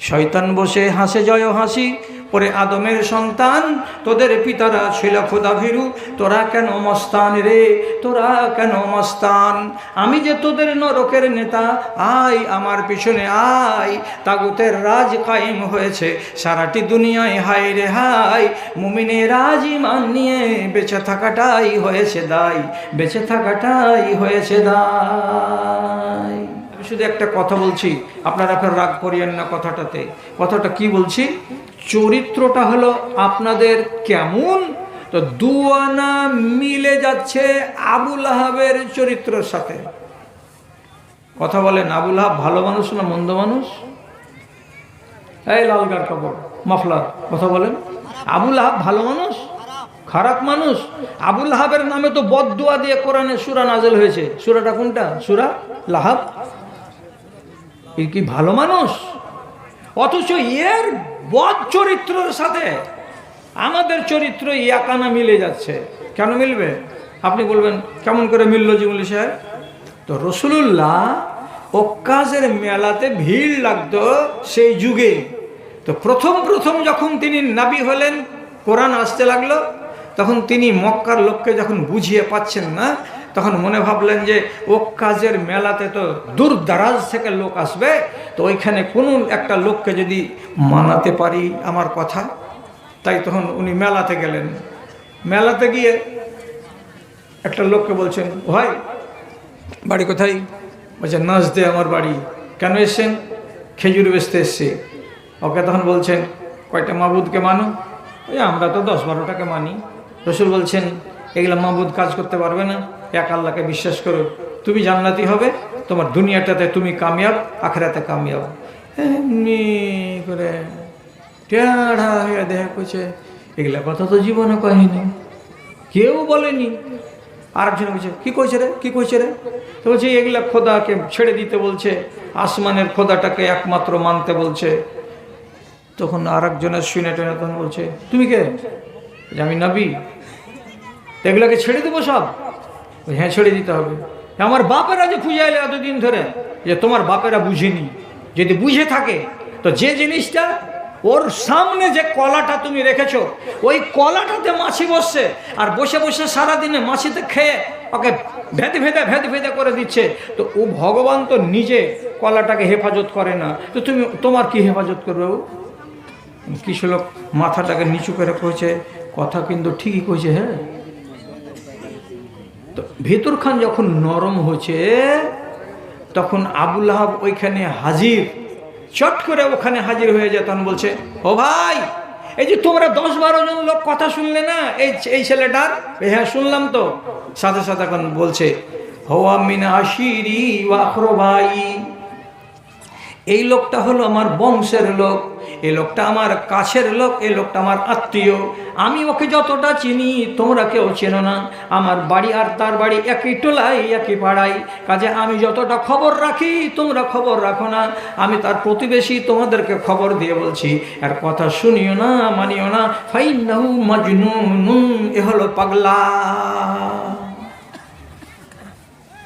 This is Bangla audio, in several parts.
শয়তান বসে হাসে, জয় হাসি। পরে আদমের সন্তান, তোদের পিতারা ছিল খোদা ভীরু। তোরা কেন মস্তান রে? তোরা কেন মস্তান? আমি যে তোদের নরকের নেতা, আয় আমার পিছনে আয়। তাগুতের রাজ কায়েম হয়েছে, সারাটি দুনিয়ায় হায় রে হায়। মুমিনের রাজ ইমান নিয়ে বেঁচে থাকাটাই হয়েছে দায়, বেঁচে থাকাটাই হয়েছে দায়। শুধু একটা কথা বলছি, আপনারা ফের রাগ করিয়েন না কথাটাতে। কথাটা কি বলছি? চরিত্রটা হলো আপনাদের কেমন? তো দুয়ানা মিলে যাচ্ছে আবুল আহাবের চরিত্রের সাথে। কথা বলেন, আবুল আহাব ভালো মানুষ না মন্দ মানুষ? এই লালগার কাপড় মাফলার, কথা বলেন। আবুল আহাব ভালো মানুষ? খারাপ মানুষ? আবুল আহাবের নামে তো বদুয়া দিয়ে কোরআনে সুরা নাজেল হয়েছে। সুরাটা কোনটা? সুরা লাহাব? এ কি ভালো মানুষ? অথচ এর বদ চরিত্রের সাথে আমাদের চরিত্র ইয়াকানা মিলে যাচ্ছে। কেন মিলবে? আপনি বলবেন, কেমন করে মিলল জিমুলি সাহেব? তো রসুল্লাহ ওকাজের মেলাতে ভিড় লাগতো সেই যুগে। তো প্রথম প্রথম যখন তিনি নাবি হলেন, কোরআন আসতে লাগল, তখন তিনি মক্কার লোককে যখন বুঝিয়ে পাচ্ছেন না তখন মনে ভাবলেন যে, ও কাজের মেলাতে তো দূর দারাজ থেকে লোক আসবে, তো ওইখানে কোনো একটা লোককে যদি মানাতে পারি আমার কথা? তাই তখন উনি মেলাতে গেলেন। মেলাতে গিয়ে একটা লোককে বলছেন ভাই, বাড়ি কোথায়? বলছে নাচ দে আমার বাড়ি। কেন এসছেন? খেজুর বেচতে এসছে। ওকে তখন বলছেন, কয়টা মাবুদকে মানো? ওই আমরা তো দশ বারোটাকে মানি। রসুল বলছেন, এগুলো মাবুদ কাজ করতে পারবে না। এক আল্লাহকে বিশ্বাস করো। তুমি জান্নাতি হবে, তোমার দুনিয়াটাতে তুমি কামিয়াব, আখেরাতে কামিয়াব। এমনি করে টেড়া হয়ে দেখা করছে এগুলা কথা তো জীবনে কহিনি কেউ বলেনি। আর আরেকজন বলছে, কি কইছে রে? কি কইছে রে? তো বলছে, এগুলা খোদাকে ছেড়ে দিতে বলছে। আসমানের খোদাটাকে একমাত্র মানতে বলছে। তখন আর একজনের শুনে টেনে তখন বলছে, তুমি কে? আমি নবী। এগুলাকে ছেড়ে দেবো সব। হ্যাঁ ছেড়ে দিতে হবে। আমার বাপেরা যে খুঁজে এলে এতদিন ধরে, যে তোমার বাপেরা বুঝেনি। যদি বুঝে থাকে, তো যে জিনিসটা ওর সামনে যে কলাটা তুমি রেখেছ, ওই কলাটাতে মাছি বসছে, আর বসে বসে সারাদিনে মাছিতে খেয়ে ওকে ভেদে ভেদে ভেদে ভেদে করে দিচ্ছে, তো ও ভগবান তো নিজে কলাটাকে হেফাজত করে না। তো তুমি, তোমার কি হেফাজত করবে ও? কিছু লোক মাথাটাকে নিচু করে কইছে, কথা কিন্তু ঠিকই কইছে হ্যাঁ? তো। ভেতর খান যখন নরম হয়েছে, তখন আবুল আহাব ওইখানে হাজির। চট করে ওখানে হাজির হয়ে যায়, তখন বলছে, ও ভাই, এই যে তোমরা দশ বারো জন লোক কথা শুনলে না, এই এই ছেলেটার? হ্যাঁ শুনলাম তো। সাথে সাথে এখন বলছে হওয়া মিনা আশিরি ওয়াখরো ভাই। এই লোকটা হলো আমার বংশের লোক, এই লোকটা আমার কাছের লোক, এই লোকটা আমার আত্মীয়। আমি ওকে যতটা চিনি, তোমরা কেউ চেনো না। আমার বাড়ি আর তার বাড়ি একই টোলায়, একই পাড়ায়। কাজে আমি যতটা খবর রাখি, তোমরা খবর রাখো না। আমি তার প্রতিবেশী, তোমাদেরকে খবর দিয়ে বলছি, আর কথা শুনিও না, মানিও না। মাজনুন এ হলো পাগলা।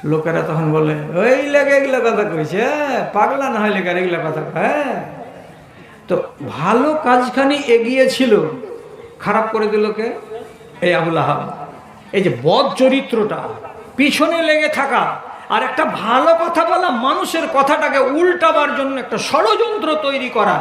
লোকেরা তখন বলে ওই লেগে এগুলো কথা কইছে হ্যাঁ, পাগলা না হয় কার এগুলো কথা হ্যাঁ? তো ভালো কাজখানি এগিয়েছিল খারাপ করে দিল কে? এই আবুল আহাব। এই যে বদ চরিত্রটা পিছনে লেগে থাকা আর একটা ভালো কথা বলা মানুষের কথাটাকে উল্টাবার জন্য একটা ষড়যন্ত্র তৈরি করা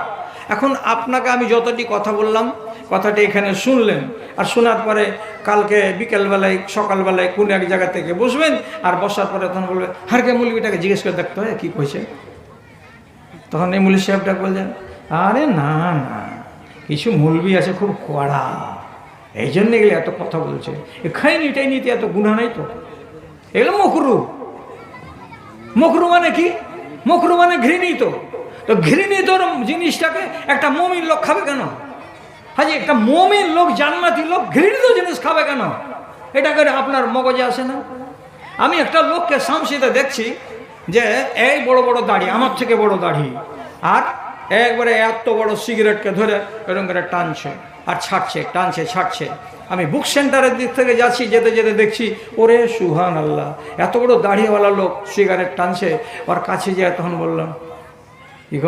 এখন আপনাকে আমি যতটি কথা বললাম, কথাটি এখানে শুনলেন। আর শোনার পরে কালকে বিকেলবেলায়, সকালবেলায় কোন এক জায়গা থেকে বসবেন, আর বসার পরে তখন বলবেন হারকে মুলবিটাকে জিজ্ঞেস করে দেখতে হয়, কী কইছে? তখন এই মুলি সাহেবটা বললেন, আরে না না, কিছু মুলবি আছে খুব কড়া। এই জন্য এগুলো এত কথা বলছে। খাইনি এটাই নিতে এত গুণা নাই তো। এগুলো মকরু মকরু মানে কি? মকরু মানে ঘৃণিত। তো ঘৃণিত জিনিসটাকে একটা মমিন লোক খাবে কেন? হাজি, একটা মমিন লোক, জান্নাতি লোক ঘৃণিত জিনিস খাবে কেন? এটা করে আপনার মগজে আসে না? আমি একটা লোককে শামসিতে দেখছি যে এই বড় বড় দাড়ি, আমার থেকে বড় দাড়ি, আর একবারে এত বড় সিগারেটকে ধরে এরকম করে টানছে আর ছাড়ছে, টানছে, ছাড়ছে। আমি বুক সেন্টারের দিক থেকে যাচ্ছি, যেতে যেতে দেখছি, ওরে সুহান আল্লাহ এত বড় দাড়িওয়ালা লোক সিগারেট টানছে। ওর কাছে যেয়ে তখন বললাম কি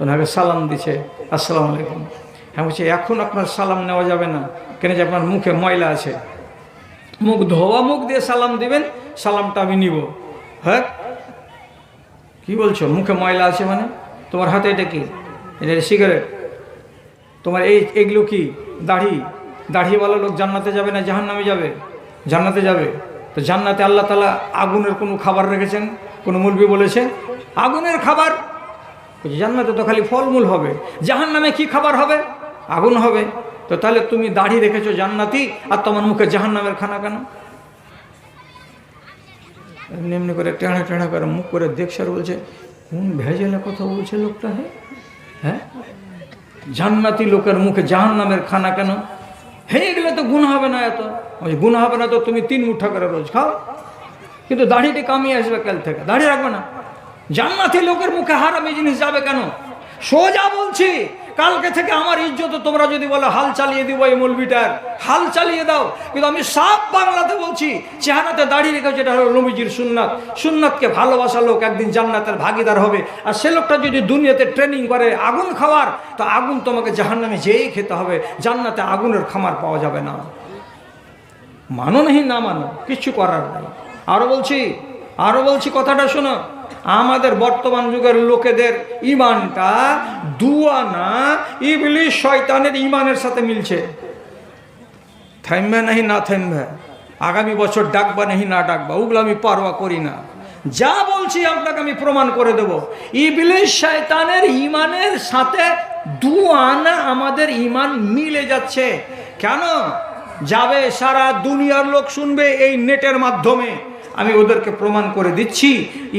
ওনাকে সালাম দিছে, আসসালামু আলাইকুম। হ্যাঁ বলছি, এখন আপনার সালাম নেওয়া যাবে না। কেন যে আপনার মুখে ময়লা আছে। মুখ ধোয়া মুখ দিয়ে সালাম দিবেন, সালামটা আমি নিব। হ্যাঁ? কি বলছো? মুখে ময়লা আছে মানে? তোমার হাতে এটা কি? এটা সিগারেট তোমার এই, এগুলো কি? দাড়ি? দাড়িওয়ালা লোক জান্নাতে যাবে না জাহান্নামে যাবে? জান্নাতে যাবে? তো জান্নাতে আল্লাহ তালা আগুনের কোনো খাবার রেখেছেন? কোনো মুলবি বলেছে? আগুনের খাবার জান্নাতে তো খালি ফলমূল হবে। জাহান্নামে কি খাবার হবে? আগুন হবে। তো তাহলে তুমি দাড়ি রেখেছো জান্নাতি, আর তোমার মুখে জাহান্নামের খানা কেন? এমনি এমনি করে টেঁড়া টেঁড়া করে মুখ করে দেখছে বলছে, কোন ভেজেলে কথা বলছে লোকটা, হে? হ্যাঁ? জান্নাতি লোকের মুখে জাহান নামের খানা কেন? হয়ে গেলে তো গুণ হবে না এত। ওই গুণ হবে না তো তুমি তিন মুঠা করে রোজ খাও। কিন্তু দাড়িটি কামিয়ে আসবে কাল থেকে। দাড়ি রাখবে না। জান্নাতি লোকের মুখে হারামি জিনিস যাবে কেন? সোজা বলছি, কালকে থেকে আমার ইজ্জত তোমরা যদি বলো, হাল চালিয়ে দিব এই মৌলবিটার হাল চালিয়ে দাও। কিন্তু আমি সাফ বাংলাতে বলছি, চেহারাতে দাঁড়িয়ে রেখেছে এটা হলো নবীজির সুন্নাত। সুন্নাতকে ভালোবাসা লোক একদিন জান্নাতের ভাগিদার হবে। আর সে লোকটা যদি দুনিয়াতে ট্রেনিং করে আগুন খাওয়ার, তো আগুন তোমাকে জাহান্নামে যেয়েই খেতে হবে। জান্নাতে আগুনের খামার পাওয়া যাবে না। মানো নাহি না মানো কিচ্ছু করার নেই। আরও বলছি আরও বলছি কথাটা শোনো। আমাদের বর্তমান যুগের লোকেদের ইমানটা দুয়ানা ইবলিশ শয়তানের ইমানের সাথে মিলছে। থামবে নাহি, না থামবে। আগামী বছর ডাকবা নাহি, না ডাকবা। ওগুলো আমি পারোয়া করি না। যা বলছি আপনাকে আমি প্রমাণ করে দেব। ইবলিশ শয়তানের ইমানের সাথে দুয়ানা আমাদের ইমান মিলে যাচ্ছে। কেন? যাবে সারা দুনিয়ার লোক শুনবে এই নেটের মাধ্যমে। আমি ওদেরকে প্রমাণ করে দিচ্ছি,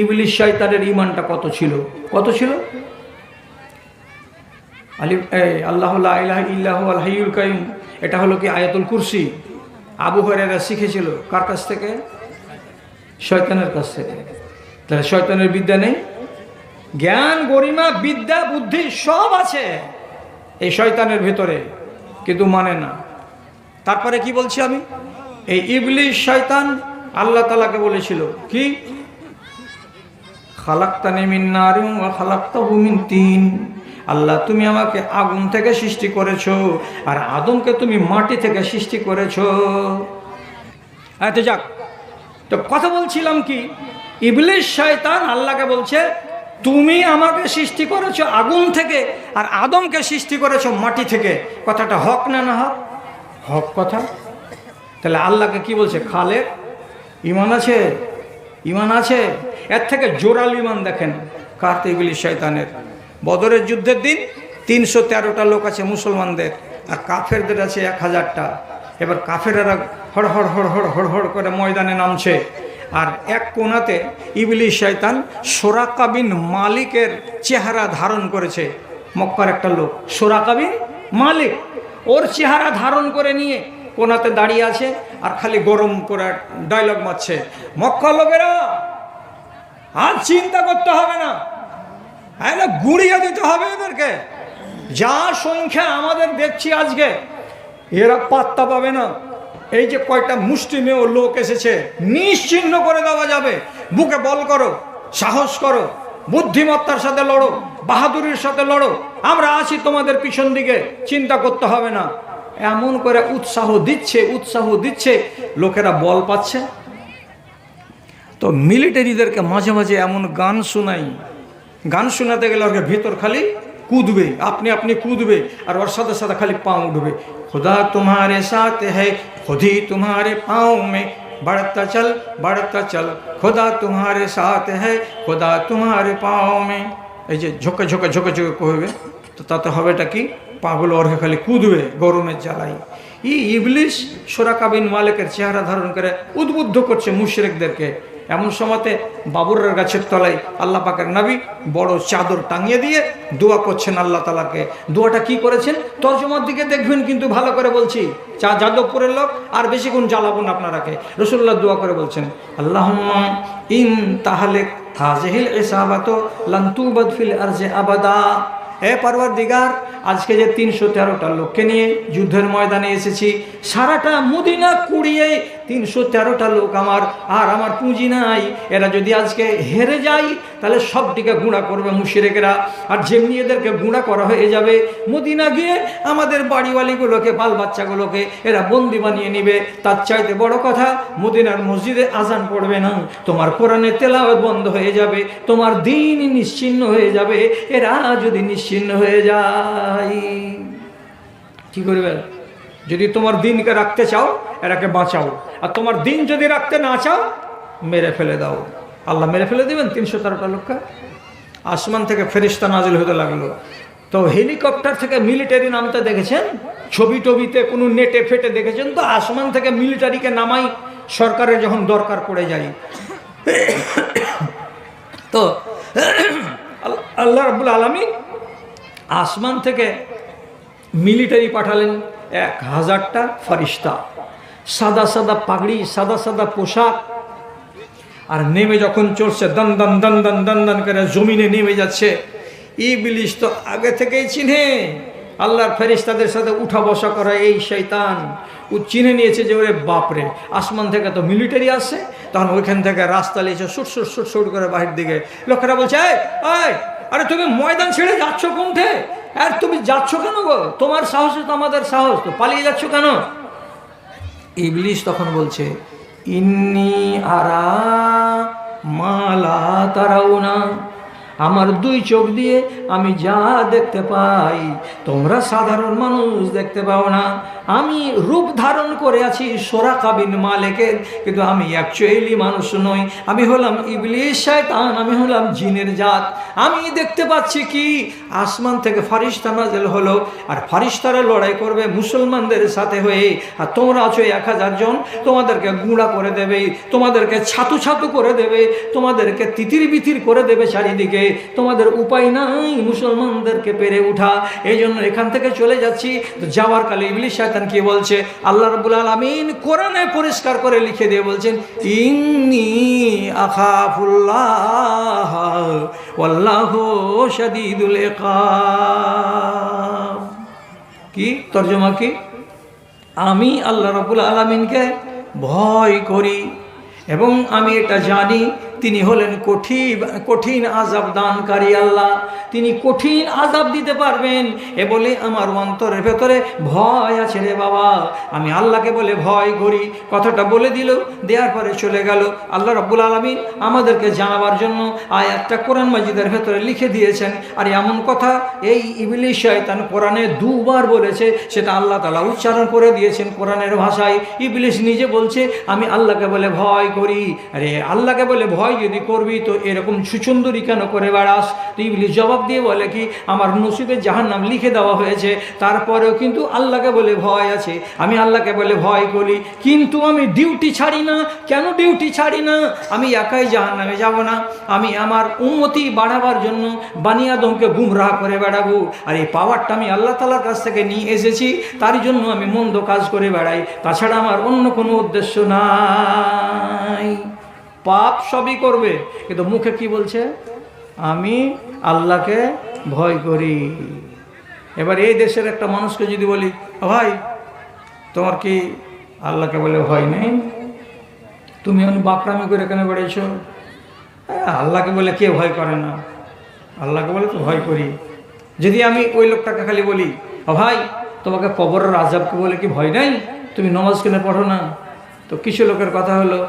ইবলিশ শয়তানের ইমানটা কত ছিল? কত ছিল? আলি আল্লাহ ইলাহ ইল্লাহ আল হাইউল কাইম এটা হলো কি আয়াতুল কুরসি? আবু হরেরা শিখেছিল। কার কাছ থেকে? শয়তানের কাছ থেকে। তাহলে শয়তানের বিদ্যা নেই? জ্ঞান, গরিমা, বিদ্যা, বুদ্ধি সব আছে এই শয়তানের ভেতরে, কিন্তু মানে না। তারপরে কি বলছি আমি? এই ইবলিশ শয়তান আল্লাহ তালাকে বলেছিল, কি? আল্লাহ, তুমি আমাকে আগুন থেকে সৃষ্টি করেছ আর আদমকে তুমি মাটি থেকে সৃষ্টি করেছ। এত যাক। তো কথা বলছিলাম কি? ইবলিশ শয়তান আল্লাহকে বলছে, তুমি আমাকে সৃষ্টি করেছ আগুন থেকে আর আদমকে সৃষ্টি করেছ মাটি থেকে। কথাটা হক না না হক? হক কথা? তাহলে আল্লাহকে কি বলছে? খালে ইমান আছে? ইমান আছে? এর থেকে জোরাল ইমান দেখেন কার্তে ইবলিশ শয়তানের। বদরের যুদ্ধের দিন তিনশো তেরোটা লোক আছে মুসলমানদের আর কাফেরদের আছে এক হাজারটা। এবার কাফেরেরা হড় হড় হড় করে ময়দানে নামছে। আর এক কোনাতে ইবলিশ শয়তান সোরাকাবিন মালিকের চেহারা ধারণ করেছে। মক্কার একটা লোক সোরাকাবিন মালিক, ওর চেহারা ধারণ করে নিয়ে কোনাতে দাঁড়িয়ে আছে আর খালি গরম করে ডায়লগ মারছে। মক্কা লোকেরা, আর চিন্তা করতে হবে না। হ্যাঁ গুড়িয়ে দিতে হবে এদেরকে। যা সংখ্যা আমাদের দেখছি আজকে, এরা পাত্তা পাবে না। এই যে কয়টা মুষ্টিমেয় লোক এসেছে, নিশ্চিহ্ন করে দেওয়া যাবে। বুকে বল করো, সাহস করো, বুদ্ধিমত্তার সাথে লড়ো, বাহাদুরির সাথে লড়ো। আমরা আছি তোমাদের পিছন দিকে, চিন্তা করতে হবে না। এমন করে উৎসাহ দিচ্ছে উৎসাহ দিচ্ছে, লোকেরা বল পাচ্ছে। তো মিলিটারিদেরকে মাঝে মাঝে এমন গান শোনাই। গান শোনাতে গেলে ওকে ভিতর খালি কুদবে, আপনি আপনি কুদবে, আর ওর সাথে সাথে খালি পাও উঠবে। খোদা তোমারে সাথে হে, খুদি তোমারে পাও মে বাড়তা চল বাড়তা চল। খোদা তোমারে সাথে হে, খোদা তোমারে পাও মে। এই যে ঝোঁকে ঝোঁকে ঝোঁকে ঝোঁকে কহবে তো তাতে হবেটা কি? পাগুলো ওর খালি কুদবে গরমের জ্বালাই। ই ইবলিশ সোরাকাবিন মালিকের চেহারা ধারণ করে উদ্বুদ্ধ করছে মুশরেকদেরকে। এমন সময়তে বাবুরের গাছের তলায় আল্লাহ পাকের নাবি বড় চাদর টাঙিয়ে দিয়ে দোয়া করছেন আল্লাহ তালাকে দোয়াটা কি করেছেন? তর্জমার দিকে দেখবেন কিন্তু ভালো করে বলছি, চা যাদবপুরের লোক আর বেশিক্ষণ জ্বালাবো না আপনারাকে। রসুল্লাহ দোয়া করে বলছেন আল্লাহ ইন তাহলে হাজহিল এসাবাত লান্তুবাদ ফিল আরজে আবাদা। হে পারবার দিগার আজকে যে তিনশো তেরোটা লোককে নিয়ে যুদ্ধের ময়দানে এসেছি, সারাটা মুদিনা কুড়িয়ে তিনশো তেরোটা লোক আমার, আর আমার পুঁজি নাই। এরা যদি আজকে হেরে যায়, তাহলে সবটিকে গুঁড়া করবে মুশিরেকেরা। আর যেমনি এদেরকে গুঁড়া করা হয়ে যাবে, মদিনা গিয়ে আমাদের বাড়িওয়ালিগুলোকে বাল বাচ্চাগুলোকে এরা বন্দি বানিয়ে নিবে। তার চাইতে বড় কথা, মদিনার মসজিদে আজান পড়বে না। তোমার কোরআনে তেলাওয়াত বন্ধ হয়ে যাবে, তোমার দিন নিশ্চিন্ন হয়ে যাবে। এরা যদি নিশ্চিন্ন হয়ে যায়। কি করবে? যদি তোমার দিনকে রাখতে চাও, এরাকে বাঁচাও। আর তোমার দিন যদি রাখতে না চাও, মেরে ফেলে দাও। আল্লাহ মেরে ফেলে দেবেন তিনশো তেরোটা লোককে। আসমান থেকে ফেরিস্তা নাজিল হতে লাগল। তো হেলিকপ্টার থেকে মিলিটারি নামতে দেখেছেন? ছবি টবিতে কোনো নেটে ফেটে দেখেছেন? তো আসমান থেকে মিলিটারিকে নামাই সরকারের যখন দরকার পড়ে যায়। তো আল্লাহ রাবুল আলমী আসমান থেকে মিলিটারি পাঠালেন এক হাজারটা ফারিস্তা। সাদা সাদা পাগড়ি সাদা সাদা পোশাক। আর নেমে যখন চলছে দন দন দন দন দন দন করে জমিনে নেমে যাচ্ছে। ইবলিশ তো আগে থেকেই চিনে। আল্লাহর ফেরিস্তাদের সাথে উঠা বসা করা এই শৈতান ও চিনে নিয়েছে যে ওরে বাপরে আসমান থেকে তো মিলিটারি আসছে। তখন ওইখান থেকে রাস্তা লিয়েছে সুট সুট সুট সুট করে বাহির দিকে। লোকেরা বলছে "এই, এই, আরে তুমি ময়দান ছেড়ে যাচ্ছ কোনঠে? আর তুমি যাচ্ছ কেন গো? তোমার সাহসে তো আমাদের সাহস তো। পালিয়ে যাচ্ছ কেন? ইবলিশ তখন বলছে, ইন্নি আরা মালা তারাও না আমার দুই চোখ দিয়ে আমি যা দেখতে পাই, তোমরা সাধারণ মানুষ দেখতে পাও না। আমি রূপ ধারণ করে আছি সোরা কাবিন মালেকের, কিন্তু আমি অ্যাকচুয়ালি মানুষ নই। আমি হলাম ইবলিশ শয়তান, আমি হলাম জিনের জাত। আমি দেখতে পাচ্ছি কি? আসমান থেকে ফারিস্তা নাজেল হলো, আর ফারিস্তারা লড়াই করবে মুসলমানদের সাথে হয়ে। আর তোমরা আছো এক হাজার জন, তোমাদেরকে গুঁড়া করে দেবে, তোমাদেরকে ছাতু ছাতু করে দেবে, তোমাদেরকে তিতির বিতির করে দেবে চারিদিকে। তোমাদের উপায় নাই মুসলমানদেরকে পেরে উঠা। এই জন্য এখান থেকে চলে যাচ্ছি। তো যাওয়ার কালে ইবলিশ শয়তান কি বলছে? আল্লাহ রবুল আলমিন কোরআনে পরিষ্কার করে লিখে দিয়ে বলছেন, ইন্নি আখাফুল্লাহ কি? তর্জমা কি? আমি আল্লাহ রবুল আলমিনকে ভয় করি এবং আমি এটা জানি তিনি হলেন কঠিন কঠিন আজাব দানকারী আল্লাহ। তিনি কঠিন আজাব দিতে পারবেন। এ বলে আমার অন্তরের ভেতরে ভয় আছে রে বাবা। আমি আল্লাহকে বলে ভয় করি। কথাটা বলে দিল, দেওয়ার পরে চলে গেল। আল্লাহ রব্বুল আলমিন আমাদেরকে জানাবার জন্য আয়াতটা কোরআন মাজিদের ভেতরে লিখে দিয়েছেন। আর এমন কথা এই ইবলিশ শয়তান কোরআনে দুবার বলেছে, সেটা আল্লাহ তালা উচ্চারণ করে দিয়েছেন কোরআনের ভাষায়। ইবলিশ নিজে বলছে, আমি আল্লাহকে বলে ভয় করি। আরে, আল্লাহকে বলে ভয় যদি করবি তো এরকম সুচন্দরী কেন করে বেড়াস? তো ইবলিশ জবাব দিয়ে বলে কি, আমার নসিবে জাহার নাম লিখে দেওয়া হয়েছে, তারপরেও কিন্তু আল্লাহকে বলে ভয় আছে। আমি আল্লাহকে বলে ভয় করি, কিন্তু আমি ডিউটি ছাড়ি না। কেন ডিউটি ছাড়ি না? আমি একাই জাহান নামে যাব না। আমি আমার উন্নতি বাড়াবার জন্য বানিয়াদমকে গুমরাহ করে বেড়াবো। আর এই পাওয়ারটা আমি আল্লাহ তালার কাছ থেকে নিয়ে এসেছি, তার জন্য আমি মন্দ কাজ করে বেড়াই। তাছাড়া আমার অন্য কোনো উদ্দেশ্য নাই। পাপ সবই করবে। কিন্তু মুখে কি বলছে? আমি আল্লাহকে ভয় করি। এবার এই দেশের একটা মানুষকে যদি বলি ভাই, তোমার কি আল্লাহকে বলে ভয় নেই? তুমি আমি বাকরামি করে কেন বেড়েছ? আল্লাহকে বলে কে ভয় করে না? আল্লাহকে বলে তো ভয় করি। যদি আমি ওই লোকটাকে খালি বলি "ও ভাই, তোমাকে কবরের আজাবকে বলে কি ভয় নাই? তুমি নমাজ কেনে পড়ো না? তো কিছু লোকের কথা হলো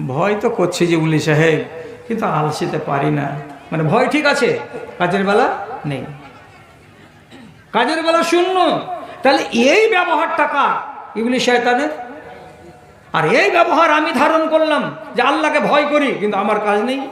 ভয় তো করছি যে উলি সাহেব, কিন্তু আলসিতে পারি না। মানে ভয় ঠিক আছে, কাজের বেলা নেই। কাজের বেলা শূন্য। তাহলে এই ব্যবহারটা কার? ইবলি শয়তানের। আর এই ব্যবহার আমি ধারণ করলাম যে আল্লাহকে ভয় করি, কিন্তু আমার কাজ নেই।